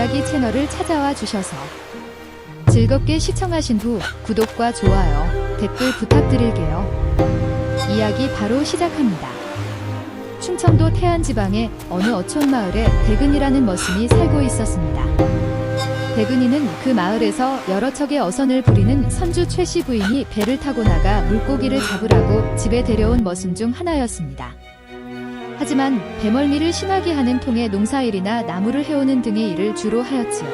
이야기 채널을 찾아와 주셔서 즐겁게 시청하신 후 구독과 좋아요, 댓글 부탁드릴게요. 이야기 바로 시작합니다. 충청도 태안지방의 어느 어촌 마을에 대근이라는 머슴이 살고 있었습니다. 대근이는 그 마을에서 여러 척의 어선을 부리는 선주 최씨 부인이 배를 타고 나가 물고기를 잡으라고 집에 데려온 머슴 중 하나였습니다. 하지만 배멀미를 심하게 하는 통의 농사일이나 나무를 해오는 등의 일을 주로 하였지요.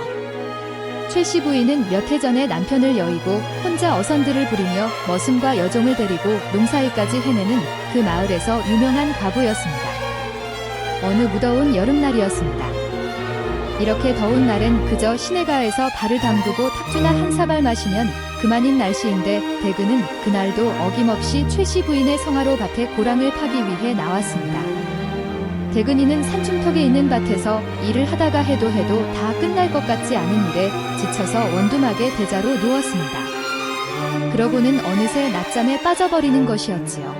최씨 부인은 몇 해 전에 남편을 여의고 혼자 어선들을 부리며 머슴과 여종을 데리고 농사일까지 해내는 그 마을에서 유명한 과부였습니다. 어느 무더운 여름날이었습니다. 이렇게 더운 날엔 그저 시내가에서 발을 담그고 탁주나 한 사발 마시면 그만인 날씨인데 대근은 그날도 어김없이 최씨 부인의 성화로 밭에 고랑을 파기 위해 나왔습니다. 대근이는 산중턱에 있는 밭에서 일을 하다가 해도 해도 다 끝날 것 같지 않은 일에 지쳐서 원두막에 대자로 누웠습니다. 그러고는 어느새 낮잠에 빠져버리는 것이었지요.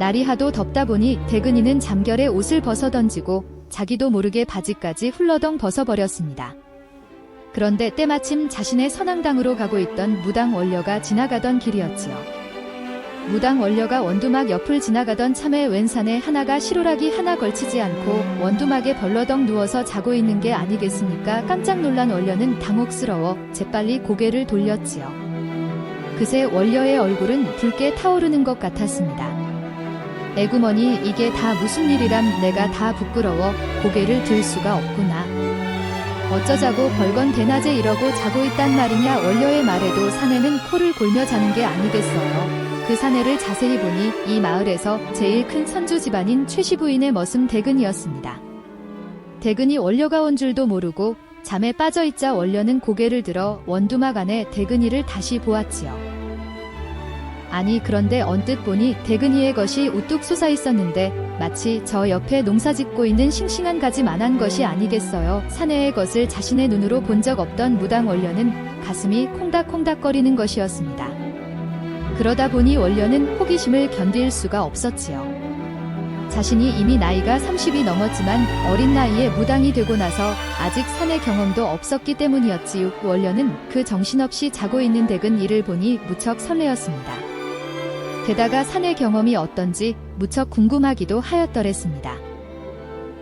날이 하도 덥다 보니 대근이는 잠결에 옷을 벗어 던지고 자기도 모르게 바지까지 훌러덩 벗어버렸습니다. 그런데 때마침 자신의 선앙당으로 가고 있던 무당 원녀가 지나가던 길이었지요. 무당 원녀가 원두막 옆을 지나가던 참에 웬 산에 하나가 시로락이 하나 걸치지 않고 원두막에 벌러덩 누워서 자고 있는 게 아니겠습니까? 깜짝 놀란 원녀는 당혹스러워 재빨리 고개를 돌렸지요. 그새 원녀의 얼굴은 붉게 타오르는 것 같았습니다. 애구머니 이게 다 무슨 일이람 내가 다 부끄러워 고개를 들 수가 없구나. 어쩌자고 벌건 대낮에 이러고 자고 있단 말이냐 원녀의 말에도 사내는 코를 골며 자는 게 아니겠어요. 그 사내를 자세히 보니 이 마을에서 제일 큰 선주 집안인 최씨 부인의 머슴 대근이었습니다. 대근이 원녀가 온 줄도 모르고 잠에 빠져있자 원녀는 고개를 들어 원두막 안에 대근이를 다시 보았지요. 아니 그런데 언뜻 보니 대근이의 것이 우뚝 솟아 있었는데 마치 저 옆에 농사 짓고 있는 싱싱한 가지만한 것이 아니겠어요. 사내의 것을 자신의 눈으로 본 적 없던 무당 원녀는 가슴이 콩닥콩닥거리는 것이었습니다. 그러다 보니 원녀는 호기심을 견딜 수가 없었지요. 자신이 이미 나이가 30이 넘었지만 어린 나이에 무당이 되고 나서 아직 산의 경험도 없었기 때문이었지요. 원녀는 그 정신없이 자고 있는 댁은 이를 보니 무척 설레었습니다. 게다가 산의 경험이 어떤지 무척 궁금하기도 하였더랬습니다.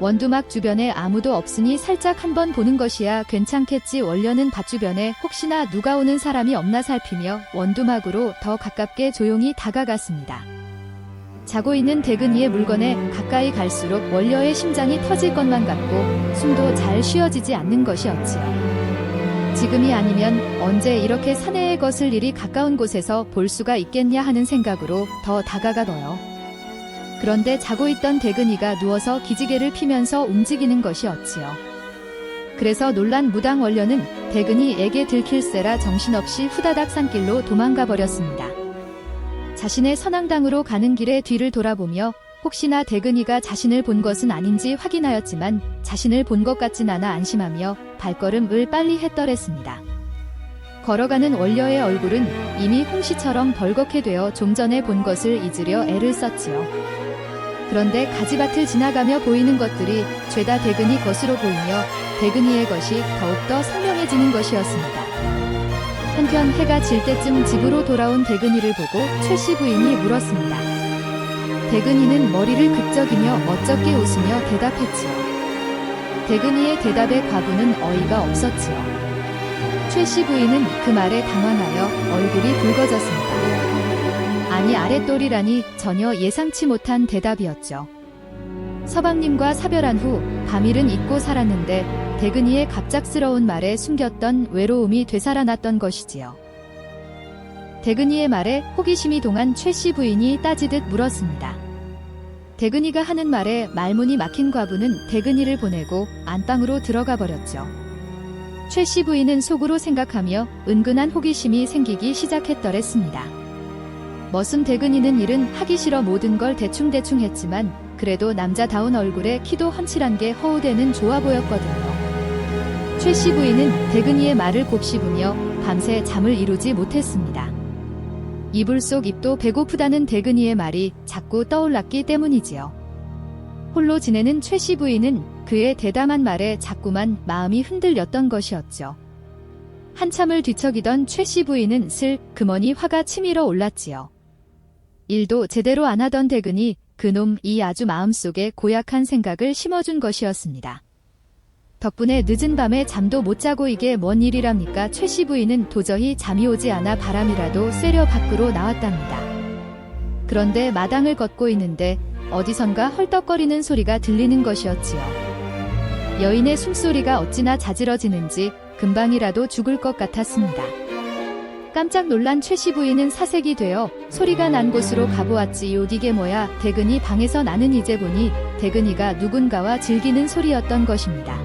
원두막 주변에 아무도 없으니 살짝 한번 보는 것이야 괜찮겠지 원려는 밭 주변에 혹시나 누가 오는 사람이 없나 살피며 원두막으로 더 가깝게 조용히 다가갔습니다. 자고 있는 대근이의 물건에 가까이 갈수록 원려의 심장이 터질 것만 같고 숨도 잘 쉬어지지 않는 것이었지요. 지금이 아니면 언제 이렇게 사내의 것을 일이 가까운 곳에서 볼 수가 있겠냐 하는 생각으로 더 다가가더요. 그런데 자고 있던 대근이가 누워서 기지개를 피면서 움직이는 것이었지요. 그래서 놀란 무당 원려는 대근이에게 들킬세라 정신없이 후다닥 산길로 도망가 버렸습니다. 자신의 선앙당으로 가는 길에 뒤를 돌아보며 혹시나 대근이가 자신을 본 것은 아닌지 확인하였지만 자신을 본 것 같진 않아 안심하며 발걸음을 빨리 했더랬습니다. 걸어가는 원려의 얼굴은 이미 홍시처럼 벌겋게 되어 좀 전에 본 것을 잊으려 애를 썼지요. 그런데 가지밭을 지나가며 보이는 것들이 죄다 대근이 것으로 보이며 대근이의 것이 더욱더 선명해지는 것이었습니다. 한편 해가 질 때쯤 집으로 돌아온 대근이를 보고 최씨 부인이 물었습니다. 대근이는 머리를 극적이며 멋쩍게 웃으며 대답했지요. 대근이의 대답에 과부는 어이가 없었지요. 최씨 부인은 그 말에 당황하여 얼굴이 붉어졌습니다. 아니 아랫돌이라니 전혀 예상치 못한 대답이었죠. 서방님과 사별한 후 감일은 잊고 살았는데 대근이의 갑작스러운 말에 숨겼던 외로움이 되살아났던 것이지요. 대근이의 말에 호기심이 동한 최 씨 부인이 따지듯 물었습니다. 대근이가 하는 말에 말문이 막힌 과부는 대근이를 보내고 안방으로 들어가 버렸죠. 최 씨 부인은 속으로 생각하며 은근한 호기심이 생기기 시작했더랬습니다. 머슴 대근이는 일은 하기 싫어 모든 걸 대충대충 했지만 그래도 남자다운 얼굴에 키도 훤칠한 게 허우대는 좋아 보였거든요. 최 씨 부인은 대근이의 말을 곱씹으며 밤새 잠을 이루지 못했습니다. 이불 속 입도 배고프다는 대근이의 말이 자꾸 떠올랐기 때문이지요. 홀로 지내는 최 씨 부인은 그 그의 대담한 말에 자꾸만 마음이 흔들렸던 것이었죠. 한참을 뒤척이던 최 씨 부인은 슬 금원이 화가 치밀어 올랐지요. 일도 제대로 안 하던 대근이 그놈 이 아주 마음속에 고약한 생각을 심어준 것이었습니다. 덕분에 늦은 밤에 잠도 못 자고 이게 뭔 일이랍니까 최 씨 부인은 도저히 잠이 오지 않아 바람이라도 쐬려 밖으로 나왔답니다. 그런데 마당을 걷고 있는데 어디선가 헐떡거리는 소리가 들리는 것이었지요. 여인의 숨소리가 어찌나 자지러지는지 금방이라도 죽을 것 같았습니다. 깜짝 놀란 최씨 부인은 사색이 되어 소리가 난 곳으로 가보았지 요 이게 뭐야 대근이 방에서 나는 이제 보니 대근이가 누군가와 즐기는 소리였던 것입니다.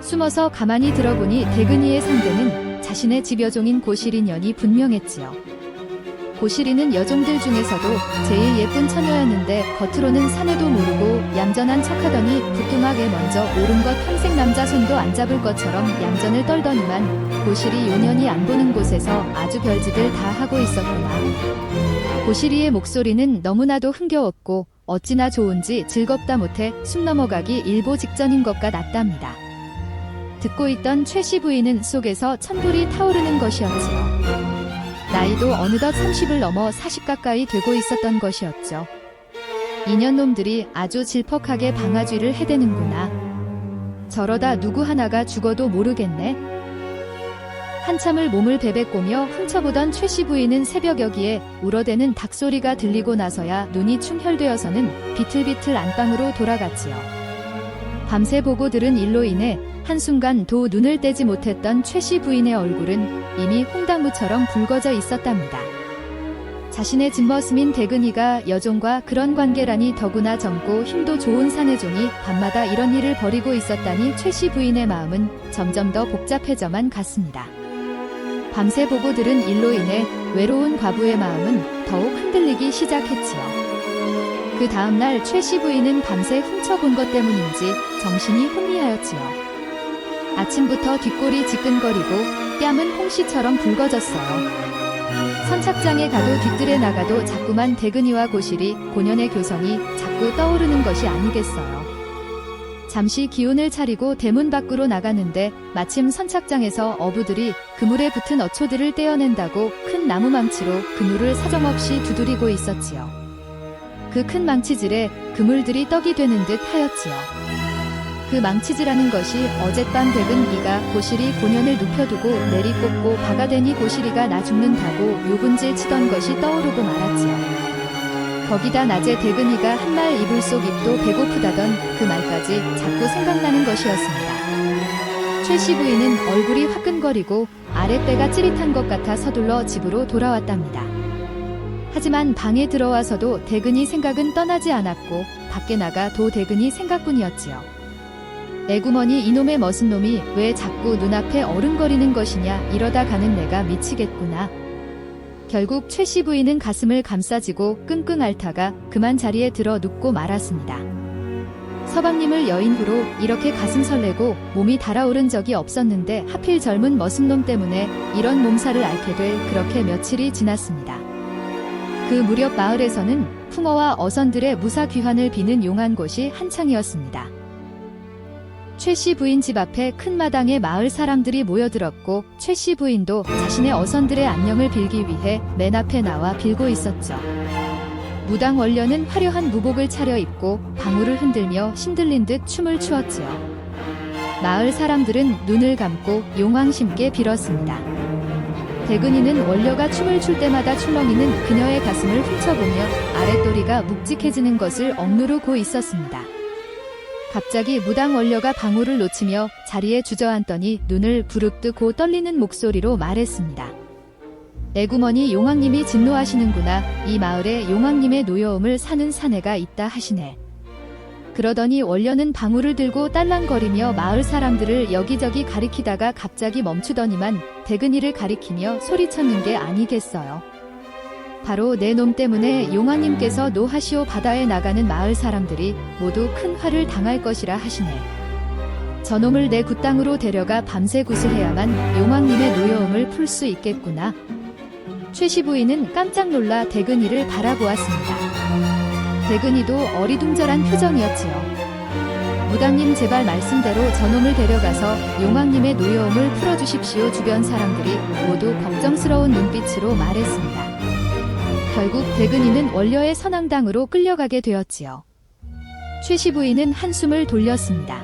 숨어서 가만히 들어보니 대근이의 상대는 자신의 집여종인 고시린년이 분명했지요. 고시리는 여종들 중에서도 제일 예쁜 처녀였는데 겉으로는 사내도 모르고 얌전한 척하더니 부뚜막에 먼저 오른 것 평생 남자 손도 안 잡을 것처럼 얌전을 떨더니만 고시리 요년이 안 보는 곳에서 아주 별짓을 다 하고 있었구나. 고시리의 목소리는 너무나도 흥겨웠고 어찌나 좋은지 즐겁다 못해 숨 넘어가기 일보 직전인 것과 같답니다. 듣고 있던 최씨 부인은 속에서 천불이 타오르는 것이었지요. 나이도 어느덧 30을 넘어 40 가까이 되고 있었던 것이었죠. 인연놈들이 아주 질퍽하게 방아쥐를 해대는구나. 저러다 누구 하나가 죽어도 모르겠네. 한참을 몸을 베베꼬며 훔쳐보던 최씨 부인은 새벽 여기에 울어대는 닭소리가 들리고 나서야 눈이 충혈되어서는 비틀비틀 안방으로 돌아갔지요. 밤새 보고 들은 일로 인해 한순간 도 눈을 떼지 못했던 최씨 부인의 얼굴은 이미 홍당무처럼 붉어져 있었답니다. 자신의 진머스민 대근이가 여종과 그런 관계라니 더구나 젊고 힘도 좋은 사내종이 밤마다 이런 일을 벌이고 있었다니 최씨 부인의 마음은 점점 더 복잡해져만 갔습니다. 밤새 보고 들은 일로 인해 외로운 과부의 마음은 더욱 흔들리기 시작했지요. 그 다음날 최씨 부인은 밤새 훔쳐본 것 때문인지 정신이 혼미하였지요. 아침부터 뒷골이 지끈거리고 뺨은 홍시처럼 붉어졌어요. 선착장에 가도 뒤뜰에 나가도 자꾸만 대근이와 고실이 고년의 교성이 자꾸 떠오르는 것이 아니겠어요. 잠시 기운을 차리고 대문 밖으로 나갔는데 마침 선착장에서 어부들이 그물에 붙은 어초들을 떼어낸다고 큰 나무 망치로 그물을 사정없이 두드리고 있었지요. 그 큰 망치질에 그물들이 떡이 되는 듯 하였지요. 그 망치질하는 것이 어젯밤 댁은 이가 고실이 고년을 눕혀두고 내리꽂고 박아대니 고실이가 나 죽는다고 요근질 치던 것이 떠오르고 말았지요. 거기다 낮에 대근이가 한말 이불 속 입도 배고프다던 그 말까지 자꾸 생각나는 것이었습니다. 최씨 부인은 얼굴이 화끈거리고 아랫배가 찌릿한 것 같아 서둘러 집으로 돌아왔답니다. 하지만 방에 들어와서도 대근이 생각은 떠나지 않았고 밖에 나가 도 대근이 생각뿐이었지요. 애구머니 이놈의 머슴 놈이 왜 자꾸 눈앞에 어른거리는 것이냐 이러다 가는 내가 미치겠구나. 결국 최 씨 부인은 가슴을 감싸지고 끙끙 앓다가 그만 자리에 들어 눕고 말았습니다. 서방님을 여인으로 이렇게 가슴 설레고 몸이 달아오른 적이 없었는데 하필 젊은 머슴놈 때문에 이런 몸살을 앓게 될 그렇게 며칠이 지났습니다. 그 무렵 마을에서는 풍어와 어선들의 무사 귀환을 비는 용한 곳이 한창이었습니다. 최씨 부인 집 앞에 큰 마당에 마을 사람들이 모여들었고 최씨 부인도 자신의 어선들의 안녕을 빌기 위해 맨 앞에 나와 빌고 있었죠. 무당 원녀는 화려한 무복을 차려입고 방울을 흔들며 신들린 듯 춤을 추었지요. 마을 사람들은 눈을 감고 용왕심께 빌었습니다. 대근이는 원녀가 춤을 출 때마다 출렁이는 그녀의 가슴을 훔쳐보며 아랫도리가 묵직해지는 것을 억누르고 있었습니다. 갑자기 무당 원녀가 방울을 놓치며 자리에 주저앉더니 눈을 부릅뜨고 떨리는 목소리로 말했습니다. 애구머니 용왕님이 진노하시는구나. 이 마을에 용왕님의 노여움을 사는 사내가 있다 하시네. 그러더니 원녀는 방울을 들고 딸랑거리며 마을 사람들을 여기저기 가리키다가 갑자기 멈추더니만 대근이를 가리키며 소리쳤는 게 아니겠어요. 바로 내 놈 때문에 용왕님께서 노하시오 바다에 나가는 마을 사람들이 모두 큰 화를 당할 것이라 하시네. 저놈을 내 굿땅으로 데려가 밤새 구슬해야만 용왕님의 노여움을 풀 수 있겠구나. 최씨 부인은 깜짝 놀라 대근이를 바라보았습니다. 대근이도 어리둥절한 표정이었지요. 무당님 제발 말씀대로 저놈을 데려가서 용왕님의 노여움을 풀어주십시오. 주변 사람들이 모두 걱정스러운 눈빛으로 말했습니다. 결국 대근이는 원려의 선앙당으로 끌려가게 되었지요. 최씨 부인은 한숨을 돌렸습니다.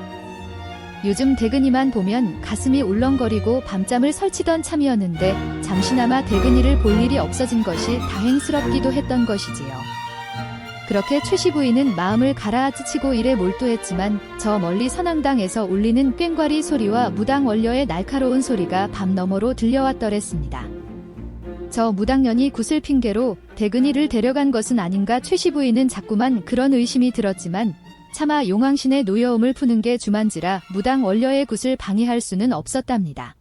요즘 대근이만 보면 가슴이 울렁거리고 밤잠을 설치던 참이었는데 잠시나마 대근이를 볼 일이 없어진 것이 다행스럽기도 했던 것이지요. 그렇게 최씨 부인은 마음을 가라앉히고 일에 몰두했지만 저 멀리 선앙당에서 울리는 꽹과리 소리와 무당 원려의 날카로운 소리가 밤 너머로 들려왔더랬습니다. 저 무당년이 구슬 핑계로 대근이를 데려간 것은 아닌가 최씨 부인은 자꾸만 그런 의심이 들었지만 차마 용왕신의 노여움을 푸는 게 주만지라 무당 원려의 굿을 방해할 수는 없었답니다.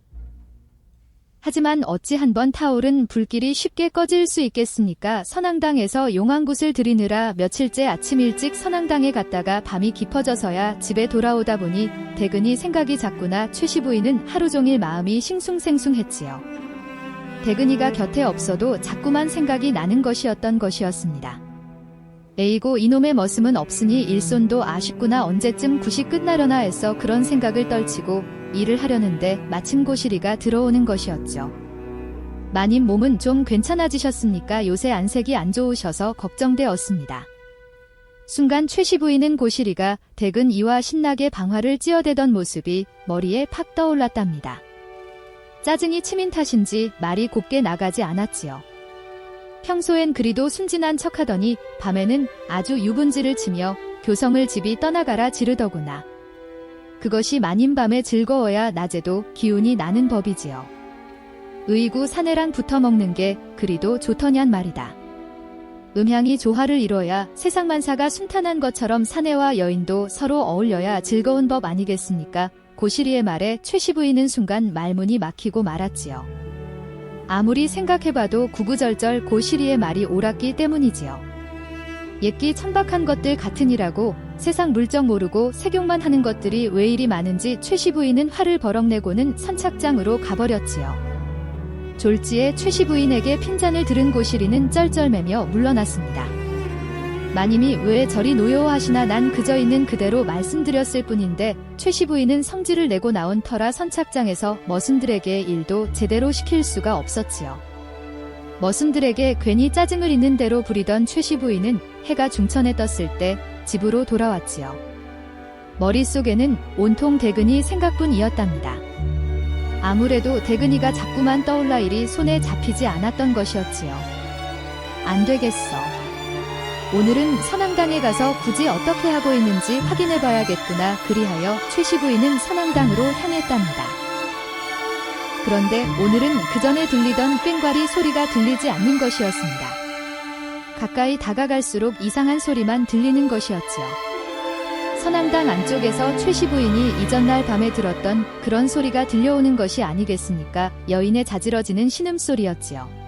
하지만 어찌 한번 타오른 불길이 쉽게 꺼질 수 있겠습니까? 선앙당에서 용왕굿을 들이느라 며칠째 아침 일찍 선앙당에 갔다가 밤이 깊어져서야 집에 돌아오다 보니 대근이 생각이 잤구나 최씨 부인은 하루 종일 마음이 싱숭생숭했지요. 대근이가 곁에 없어도 자꾸만 생각이 나는 것이었던 것이었습니다. 에이고 이놈의 머슴은 없으니 일손도 아쉽구나 언제쯤 굿이 끝나려나 해서 그런 생각을 떨치고 일을 하려는데 마침 고시리가 들어오는 것이었죠. 마님 몸은 좀 괜찮아지셨습니까? 요새 안색이 안 좋으셔서 걱정되었습니다. 순간 최씨 부인은 고시리가 대근 이와 신나게 방화를 찧어대던 모습이 머리에 팍 떠올랐답니다. 짜증이 치민 탓인지 말이 곱게 나가지 않았지요. 평소엔 그리도 순진한 척하더니 밤에는 아주 유분지를 치며 교성을 집이 떠나가라 지르더구나. 그것이 마님 밤에 즐거워야 낮에도 기운이 나는 법이지요. 의구 사내랑 붙어 먹는 게 그리도 좋더냔 말이다. 음향이 조화를 이뤄야 세상 만사가 순탄한 것처럼 사내와 여인도 서로 어울려야 즐거운 법 아니겠습니까? 고시리의 말에 최씨 부인은 순간 말문이 막히고 말았지요. 아무리 생각해봐도 구구절절 고시리의 말이 옳았기 때문이지요. 옛기 천박한 것들 같으니라고 세상 물정 모르고 색용만 하는 것들이 왜 이리 많은지 최씨 부인은 화를 버럭내고는 선착장으로 가버렸지요. 졸지에 최씨 부인에게 핀잔을 들은 고시리는 쩔쩔매며 물러났습니다. 마님이 왜 저리 노여워하시나 난 그저 있는 그대로 말씀드렸을 뿐인데 최씨 부인은 성질을 내고 나온 터라 선착장에서 머슴들에게 일도 제대로 시킬 수가 없었지요. 머슴들에게 괜히 짜증을 있는 대로 부리던 최씨 부인은 해가 중천에 떴을 때 집으로 돌아왔지요. 머릿속에는 온통 대근이 생각뿐이었답니다. 아무래도 대근이가 자꾸만 떠올라 일이 손에 잡히지 않았던 것이었지요. 안 되겠어. 오늘은 선앙당에 가서 굳이 어떻게 하고 있는지 확인해 봐야겠구나. 그리하여 최씨 부인은 선앙당으로 향했답니다. 그런데 오늘은 그 전에 들리던 꽹과리 소리가 들리지 않는 것이었습니다. 가까이 다가갈수록 이상한 소리만 들리는 것이었지요. 선앙당 안쪽에서 최씨 부인이 이전날 밤에 들었던 그런 소리가 들려오는 것이 아니겠습니까? 여인의 자지러지는 신음소리였지요.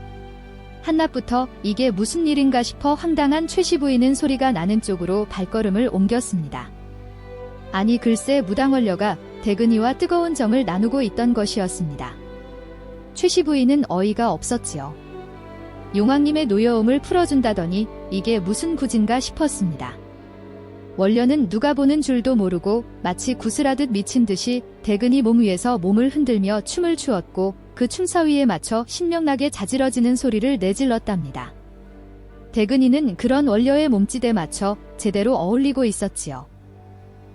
한낮부터 이게 무슨 일인가 싶어 황당한 최씨 부인은 소리가 나는 쪽으로 발걸음을 옮겼습니다. 아니 글쎄 무당원려가 대근이와 뜨거운 정을 나누고 있던 것이었습니다. 최씨 부인은 어이가 없었지요. 용왕님의 노여움을 풀어준다더니 이게 무슨 구진가 싶었습니다. 원려는 누가 보는 줄도 모르고 마치 구슬하듯 미친 듯이 대근이 몸 위에서 몸을 흔들며 춤을 추었고 그 춤사위에 맞춰 신명나게 자지러지는 소리를 내질렀답니다. 대근이는 그런 원려의 몸짓에 맞춰 제대로 어울리고 있었지요.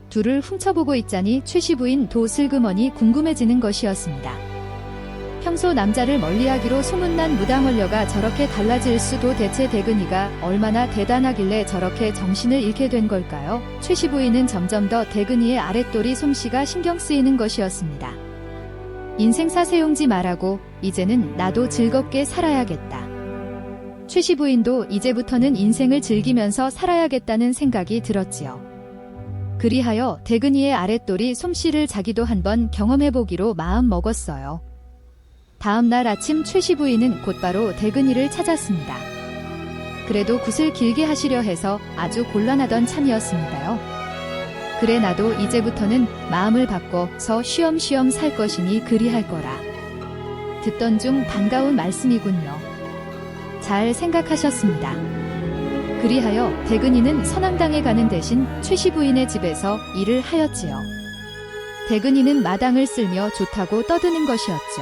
둘을 훔쳐보고 있자니 최씨 부인 도슬그머니 궁금해지는 것이었습니다. 평소 남자를 멀리하기로 소문난 무당원려가 저렇게 달라질 수도 대체 대근이가 얼마나 대단하길래 저렇게 정신을 잃게 된 걸까요? 최씨 부인은 점점 더 대근이의 아랫돌이 솜씨가 신경 쓰이는 것이었습니다. 인생사 세용지 말하고 이제는 나도 즐겁게 살아야겠다. 최씨 부인도 이제부터는 인생을 즐기면서 살아야겠다는 생각이 들었지요. 그리하여 대근이의 아랫돌이 솜씨를 자기도 한번 경험해보기로 마음 먹었어요. 다음 날 아침 최씨 부인은 곧바로 대근이를 찾았습니다. 그래도 굿을 길게 하시려 해서 아주 곤란하던 참이었습니다요. 그래 나도 이제부터는 마음을 바꿔서 쉬엄쉬엄 살 것이니 그리할 거라. 듣던 중 반가운 말씀이군요. 잘 생각하셨습니다. 그리하여 대근이는 선앙당에 가는 대신 최씨 부인의 집에서 일을 하였지요. 대근이는 마당을 쓸며 좋다고 떠드는 것이었죠.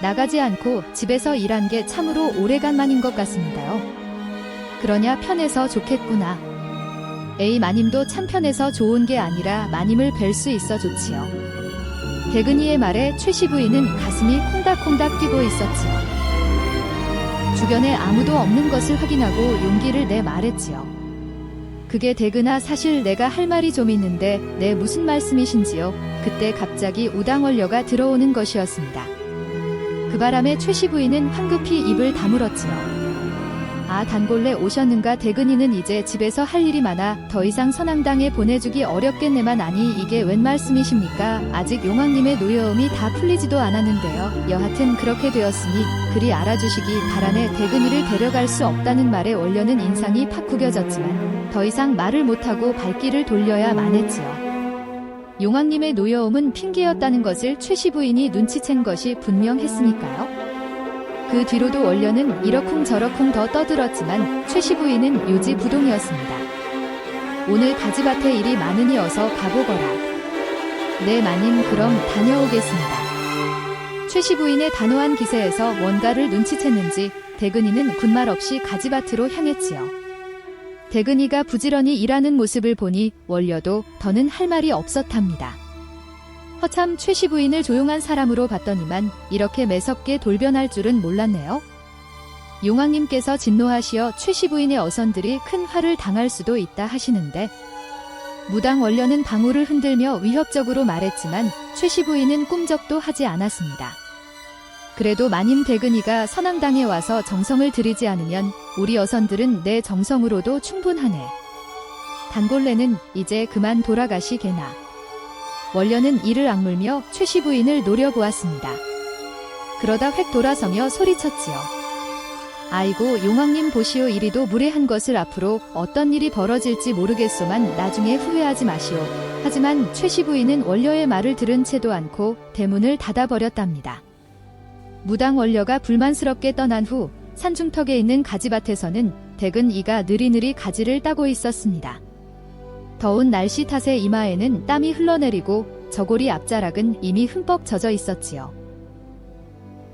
나가지 않고 집에서 일한 게 참으로 오래간만인 것 같습니다요. 그러냐 편해서 좋겠구나. 에이 마님도 참 편해서 좋은 게 아니라 마님을 뵐 수 있어 좋지요. 대근이의 말에 최씨 부인은 가슴이 콩닥콩닥 뛰고 있었지요. 주변에 아무도 없는 것을 확인하고 용기를 내 말했지요. 그게 대근아 사실 내가 할 말이 좀 있는데 내 무슨 말씀이신지요? 그때 갑자기 우당원녀가 들어오는 것이었습니다. 그 바람에 최씨 부인은 황급히 입을 다물었지요. 아 단골레 오셨는가? 대근이는 이제 집에서 할 일이 많아 더 이상 선앙당에 보내주기 어렵겠네만 아니 이게 웬 말씀이십니까? 아직 용왕님의 노여움이 다 풀리지도 않았는데요. 여하튼 그렇게 되었으니 그리 알아주시기 바라네 대근이를 데려갈 수 없다는 말에 원려는 인상이 팍 구겨졌지만 더 이상 말을 못하고 발길을 돌려야 만 했지요. 용왕님의 노여움은 핑계였다는 것을 최씨 부인이 눈치챈 것이 분명했으니까요 그 뒤로도 원려는 이러쿵저러쿵 더 떠들었지만 최씨 부인은 요지부동이었습니다. 오늘 가지밭에 일이 많으니 어서 가보거라. 네 마님 그럼 다녀오겠습니다. 최씨 부인의 단호한 기세에서 원가를 눈치챘는지 대근이는 군말 없이 가지밭으로 향했지요. 대근이가 부지런히 일하는 모습을 보니 원려도 더는 할 말이 없었답니다. 허참 최씨 부인을 조용한 사람으로 봤더니만 이렇게 매섭게 돌변할 줄은 몰랐네요. 용왕님께서 진노하시어 최씨 부인의 어선들이 큰 화를 당할 수도 있다 하시는데 무당 원려는 방울을 흔들며 위협적으로 말했지만 최씨 부인은 꿈적도 하지 않았습니다. 그래도 마님 대근이가 선왕당에 와서 정성을 들이지 않으면 우리 어선들은 내 정성으로도 충분하네. 단골레는 이제 그만 돌아가시게나. 원려는 이를 악물며 최씨 부인을 노려보았습니다. 그러다 획 돌아서며 소리쳤지요. 아이고 용왕님 보시오 이리도 무례한 것을 앞으로 어떤 일이 벌어질지 모르겠소만 나중에 후회하지 마시오. 하지만 최씨 부인은 원려의 말을 들은 채도 않고 대문을 닫아버렸답니다. 무당 원려가 불만스럽게 떠난 후 산중턱에 있는 가지밭에서는 댁은 이가 느리느리 가지를 따고 있었습니다. 더운 날씨 탓에 이마에는 땀이 흘러내리고 저고리 앞자락은 이미 흠뻑 젖어 있었지요.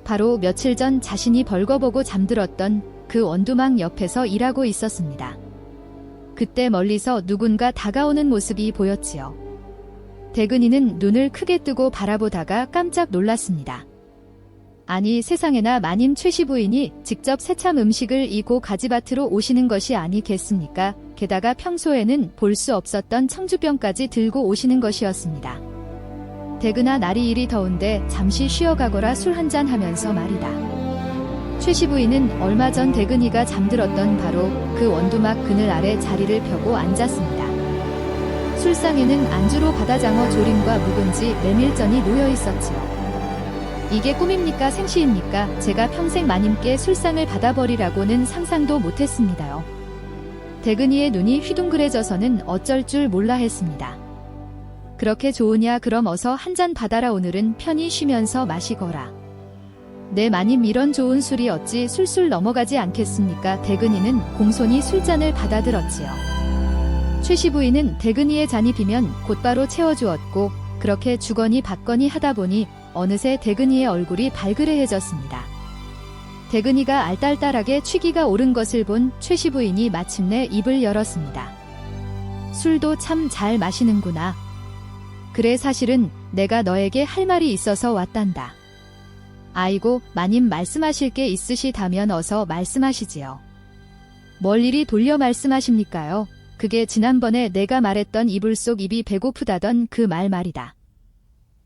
바로 며칠 전 자신이 벌거보고 잠들었던 그 원두막 옆에서 일하고 있었습니다. 그때 멀리서 누군가 다가오는 모습이 보였지요. 대근이는 눈을 크게 뜨고 바라보다가 깜짝 놀랐습니다. 아니 세상에나 마님 최씨 부인이 직접 새참 음식을 이고 가지밭으로 오시는 것이 아니겠습니까? 게다가 평소에는 볼 수 없었던 청주병까지 들고 오시는 것이었습니다. 대근아 날이 이리 더운데 잠시 쉬어가거라 술 한잔 하면서 말이다. 최씨 부인은 얼마 전 대근이가 잠들었던 바로 그 원두막 그늘 아래 자리를 펴고 앉았습니다. 술상에는 안주로 바다장어 조림과 묵은지 메밀전이 놓여 있었지요. 이게 꿈입니까 생시입니까? 제가 평생 마님께 술상을 받아버리라고는 상상도 못했습니다요. 대근이의 눈이 휘둥그레져서는 어쩔 줄 몰라 했습니다. 그렇게 좋으냐 그럼 어서 한 잔 받아라 오늘은 편히 쉬면서 마시거라. 내 마님 이런 좋은 술이 어찌 술술 넘어가지 않겠습니까? 대근이는 공손히 술잔을 받아들었지요. 최씨 부인은 대근이의 잔이 비면 곧바로 채워주었고 그렇게 주거니 받거니 하다 보니 어느새 대근이의 얼굴이 발그레해졌습니다. 대근이가 알딸딸하게 취기가 오른 것을 본 최씨 부인이 마침내 입을 열었습니다. 술도 참 잘 마시는구나. 그래 사실은 내가 너에게 할 말이 있어서 왔단다. 아이고 마님 말씀하실 게 있으시다면 어서 말씀하시지요. 뭘 이리 돌려 말씀하십니까요? 그게 지난번에 내가 말했던 이불 속 입이 배고프다던 그 말 말이다.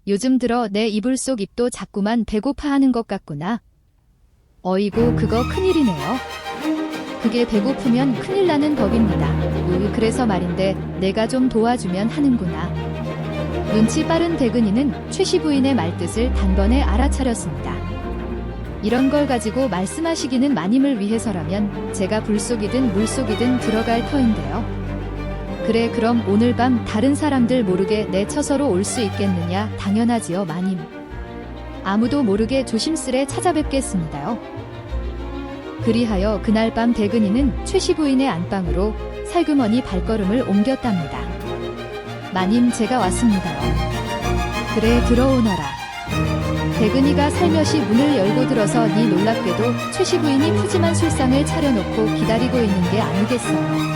요즘 들어 내 이불 속 입도 자꾸만 배고파하는 것 같구나. 어이구 그거 큰일이네요. 그게 배고프면 큰일 나는 법입니다. 으, 그래서 말인데 내가 좀 도와주면 하는구나. 눈치 빠른 대근이는 최씨 부인의 말뜻을 단번에 알아차렸습니다. 이런 걸 가지고 말씀하시기는 마님을 위해서라면 제가 불속이든 물속이든 들어갈 터인데요. 그래 그럼 오늘 밤 다른 사람들 모르게 내 처서로 올 수 있겠느냐 당연하지요 마님. 아무도 모르게 조심스레 찾아뵙겠습니다요. 그리하여 그날 밤 대근이는 최씨 부인의 안방으로 살그머니 발걸음을 옮겼답니다. 마님 제가 왔습니다요. 그래 들어오너라. 대근이가 살며시 문을 열고 들어서 니 놀랍게도 최씨 부인이 푸짐한 술상을 차려놓고 기다리고 있는 게 아니겠어요.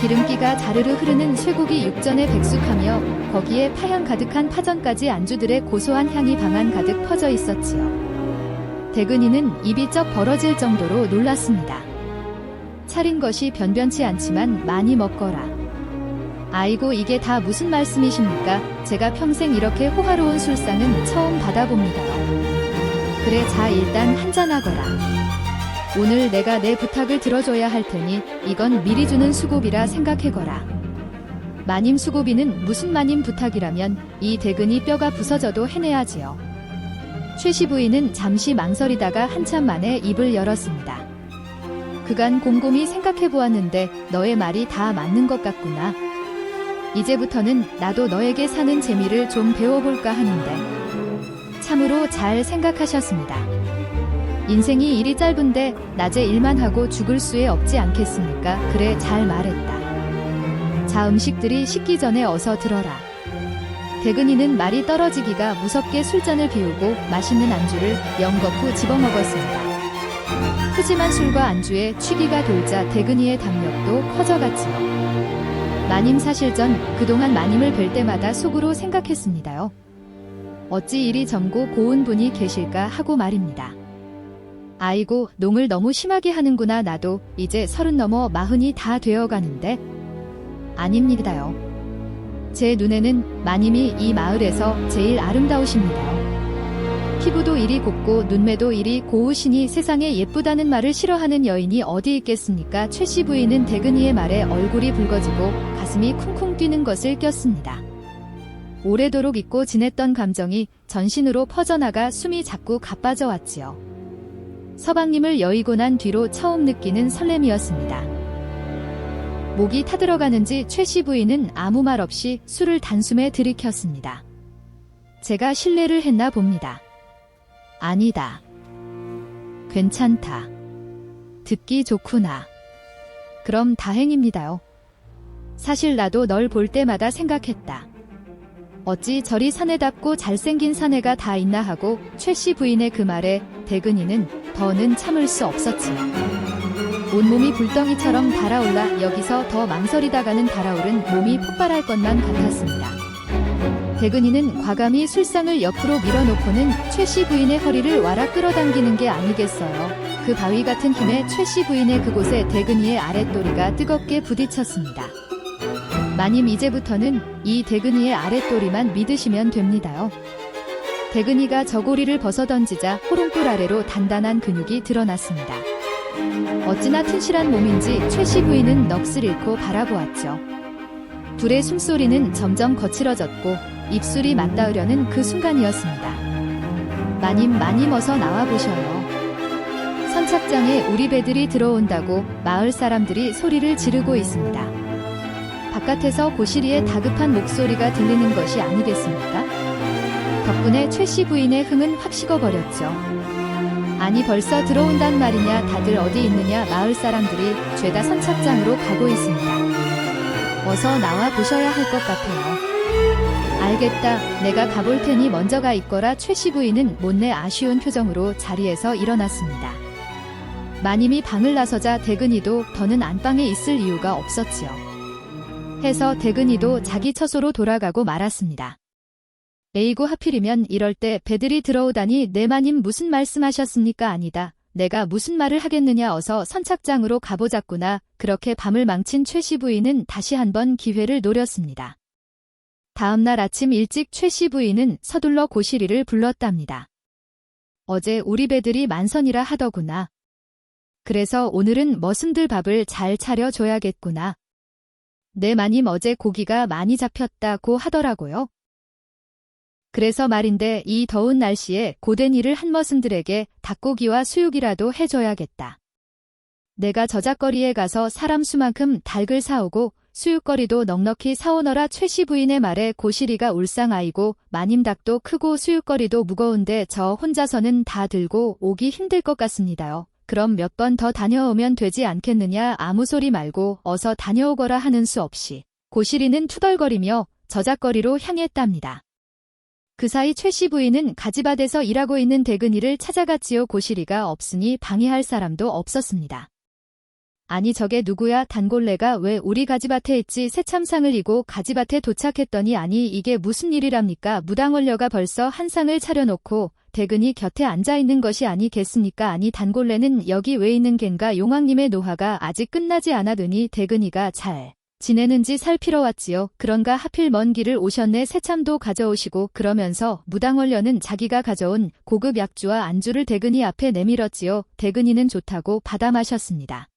기름기가 자르르 흐르는 쇠고기 육전에 백숙하며 거기에 파향 가득한 파전까지 안주들의 고소한 향이 방안 가득 퍼져 있었지요. 대근이는 입이 쩍 벌어질 정도로 놀랐습니다. 차린 것이 변변치 않지만 많이 먹거라. 아이고 이게 다 무슨 말씀이십니까? 제가 평생 이렇게 호화로운 술상은 처음 받아봅니다요. 그래 자 일단 한잔하거라. 오늘 내가 내 부탁을 들어줘야 할 테니 이건 미리 주는 수고비라 생각해거라. 마님 수고비는 무슨 마님 부탁이라면 이 대근이 뼈가 부서져도 해내야지요. 최씨 부인은 잠시 망설이다가 한참 만에 입을 열었습니다. 그간 곰곰이 생각해 보았는데 너의 말이 다 맞는 것 같구나. 이제부터는 나도 너에게 사는 재미를 좀 배워볼까 하는데. 참으로 잘 생각하셨습니다. 인생이 일이 짧은데 낮에 일만 하고 죽을 수에 없지 않겠습니까? 그래 잘 말했다. 자 음식들이 식기 전에 어서 들어라. 대근이는 말이 떨어지기가 무섭게 술잔을 비우고 맛있는 안주를 영거푸 집어먹었습니다. 푸짐한 술과 안주에 취기가 돌자 대근이의 담력도 커져갔지요. 마님 사실 전 그동안 마님을 뵐 때마다 속으로 생각했습니다요. 어찌 이리 젊고 고운 분이 계실까 하고 말입니다. 아이고, 농을 너무 심하게 하는구나. 나도 이제 서른 넘어 마흔이 다 되어 가는데. 아닙니다요. 제 눈에는 마님이 이 마을에서 제일 아름다우십니다요. 피부도 이리 곱고 눈매도 이리 고우시니 세상에 예쁘다는 말을 싫어하는 여인이 어디 있겠습니까? 최씨 부인은 대근이의 말에 얼굴이 붉어지고 가슴이 쿵쿵 뛰는 것을 꼈습니다. 오래도록 잊고 지냈던 감정이 전신으로 퍼져나가 숨이 자꾸 가빠져 왔지요. 서방님을 여의고 난 뒤로 처음 느끼는 설렘이었습니다. 목이 타들어가는지 최씨 부인은 아무 말 없이 술을 단숨에 들이켰습니다. 제가 실례를 했나 봅니다. 아니다. 괜찮다. 듣기 좋구나. 그럼 다행입니다요. 사실 나도 널 볼 때마다 생각했다. 어찌 저리 사내답고 잘생긴 사내가 다 있나 하고 최 씨 부인의 그 말에 대근이는 더는 참을 수 없었지요. 온몸이 불덩이처럼 달아올라 여기서 더 망설이다가는 달아오른 몸이 폭발할 것만 같았습니다. 대근이는 과감히 술상을 옆으로 밀어놓고는 최 씨 부인의 허리를 와라 끌어당기는 게 아니겠어요. 그 바위 같은 힘에 최 씨 부인의 그곳에 대근이의 아랫도리가 뜨겁게 부딪혔습니다. 마님 이제부터는 이 대근이의 아랫도리만 믿으시면 됩니다요. 대근이가 저고리를 벗어던지자 호롱불 아래로 단단한 근육이 드러났습니다. 어찌나 튼실한 몸인지 최씨 부인은 넋을 잃고 바라보았죠. 둘의 숨소리는 점점 거칠어졌고 입술이 맞닿으려는 그 순간이었습니다. 마님 마님 어서 나와보셔요. 선착장에 우리 배들이 들어온다고 마을 사람들이 소리를 지르고 있습니다. 바깥에서 고시리의 다급한 목소리가 들리는 것이 아니겠습니까? 덕분에 최 씨 부인의 흥은 확 식어버렸죠. 아니 벌써 들어온단 말이냐 다들 어디 있느냐 마을 사람들이 죄다 선착장으로 가고 있습니다. 어서 나와 보셔야 할 것 같아요. 알겠다. 내가 가볼 테니 먼저 가 있거라 최 씨 부인은 못내 아쉬운 표정으로 자리에서 일어났습니다. 마님이 방을 나서자 대근이도 더는 안방에 있을 이유가 없었지요. 해서 대근이도 자기 처소로 돌아가고 말았습니다. 에이고 하필이면 이럴 때 배들이 들어오다니 내 마님 무슨 말씀하셨습니까 아니다. 내가 무슨 말을 하겠느냐 어서 선착장으로 가보자꾸나 그렇게 밤을 망친 최씨 부인은 다시 한번 기회를 노렸습니다. 다음날 아침 일찍 최씨 부인은 서둘러 고시리를 불렀답니다. 어제 우리 배들이 만선이라 하더구나. 그래서 오늘은 머슴들 밥을 잘 차려줘야겠구나. 내 마님 어제 고기가 많이 잡혔다고 하더라고요. 그래서 말인데 이 더운 날씨에 고된 일을 한 머슴들에게 닭고기와 수육이라도 해줘야겠다. 내가 저작거리에 가서 사람 수만큼 닭을 사오고 수육거리도 넉넉히 사오너라 최씨 부인의 말에 고시리가 울상아이고 마님 닭도 크고 수육거리도 무거운데 저 혼자서는 다 들고 오기 힘들 것 같습니다요. 그럼 몇 번 더 다녀오면 되지 않겠느냐 아무 소리 말고 어서 다녀오거라 하는 수 없이 고시리는 투덜거리며 저작거리로 향했답니다. 그 사이 최씨 부인은 가지밭에서 일하고 있는 대근이를 찾아갔지요. 고시리가 없으니 방해할 사람도 없었습니다. 아니 저게 누구야 단골레가 왜 우리 가지밭에 있지 새참상을 이고 가지밭에 도착했더니 아니 이게 무슨 일이랍니까 무당원녀가 벌써 한 상을 차려놓고 대근이 곁에 앉아있는 것이 아니겠습니까 아니 단골레는 여기 왜 있는 겐가 용왕님의 노화가 아직 끝나지 않았으니 대근이가 잘 지내는지 살피러 왔지요. 그런가 하필 먼 길을 오셨네 새참도 가져오시고 그러면서 무당원녀는 자기가 가져온 고급 약주와 안주를 대근이 앞에 내밀었지요. 대근이는 좋다고 받아 마셨습니다.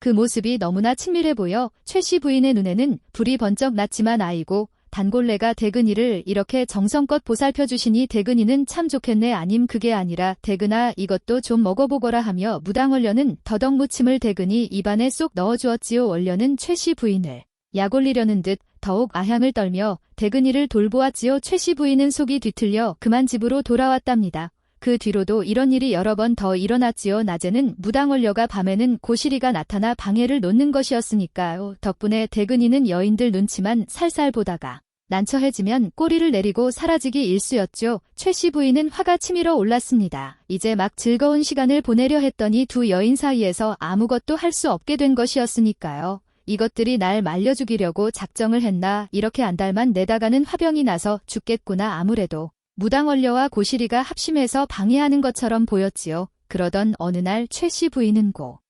그 모습이 너무나 친밀해 보여 최 씨 부인의 눈에는 불이 번쩍 났지만 아이고 단골레가 대근이를 이렇게 정성껏 보살펴 주시니 대근이는 참 좋겠네. 아님 그게 아니라 대근아 이것도 좀 먹어보거라 하며 무당원려는 더덕 무침을 대근이 입안에 쏙 넣어주었지요. 원려는 최씨 부인을 약 올리려는 듯 더욱 아향을 떨며 대근이를 돌보았지요. 최씨 부인은 속이 뒤틀려 그만 집으로 돌아왔답니다. 그 뒤로도 이런 일이 여러 번 더 일어났지요. 낮에는 무당원녀가 밤에는 고시리가 나타나 방해를 놓는 것이었으니까요. 덕분에 대근이는 여인들 눈치만 살살 보다가 난처해지면 꼬리를 내리고 사라지기 일쑤였죠. 최씨 부인은 화가 치밀어 올랐습니다. 이제 막 즐거운 시간을 보내려 했더니 두 여인 사이에서 아무것도 할 수 없게 된 것이었으니까요. 이것들이 날 말려 죽이려고 작정을 했나 이렇게 안달만 내다가는 화병이 나서 죽겠구나 아무래도 무당원녀와 고시리가 합심해서 방해하는 것처럼 보였지요. 그러던 어느 날 최 씨 부인은 고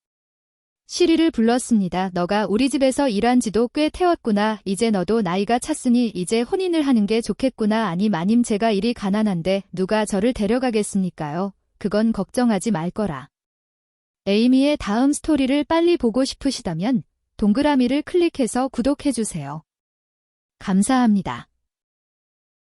시리를 불렀습니다. 너가 우리 집에서 일한 지도 꽤 태웠구나. 이제 너도 나이가 찼으니 이제 혼인을 하는 게 좋겠구나. 아니 마님 제가 일이 가난한데 누가 저를 데려가겠습니까요? 그건 걱정하지 말 거라. 에이미의 다음 스토리를 빨리 보고 싶으시다면 동그라미를 클릭해서 구독해주세요. 감사합니다.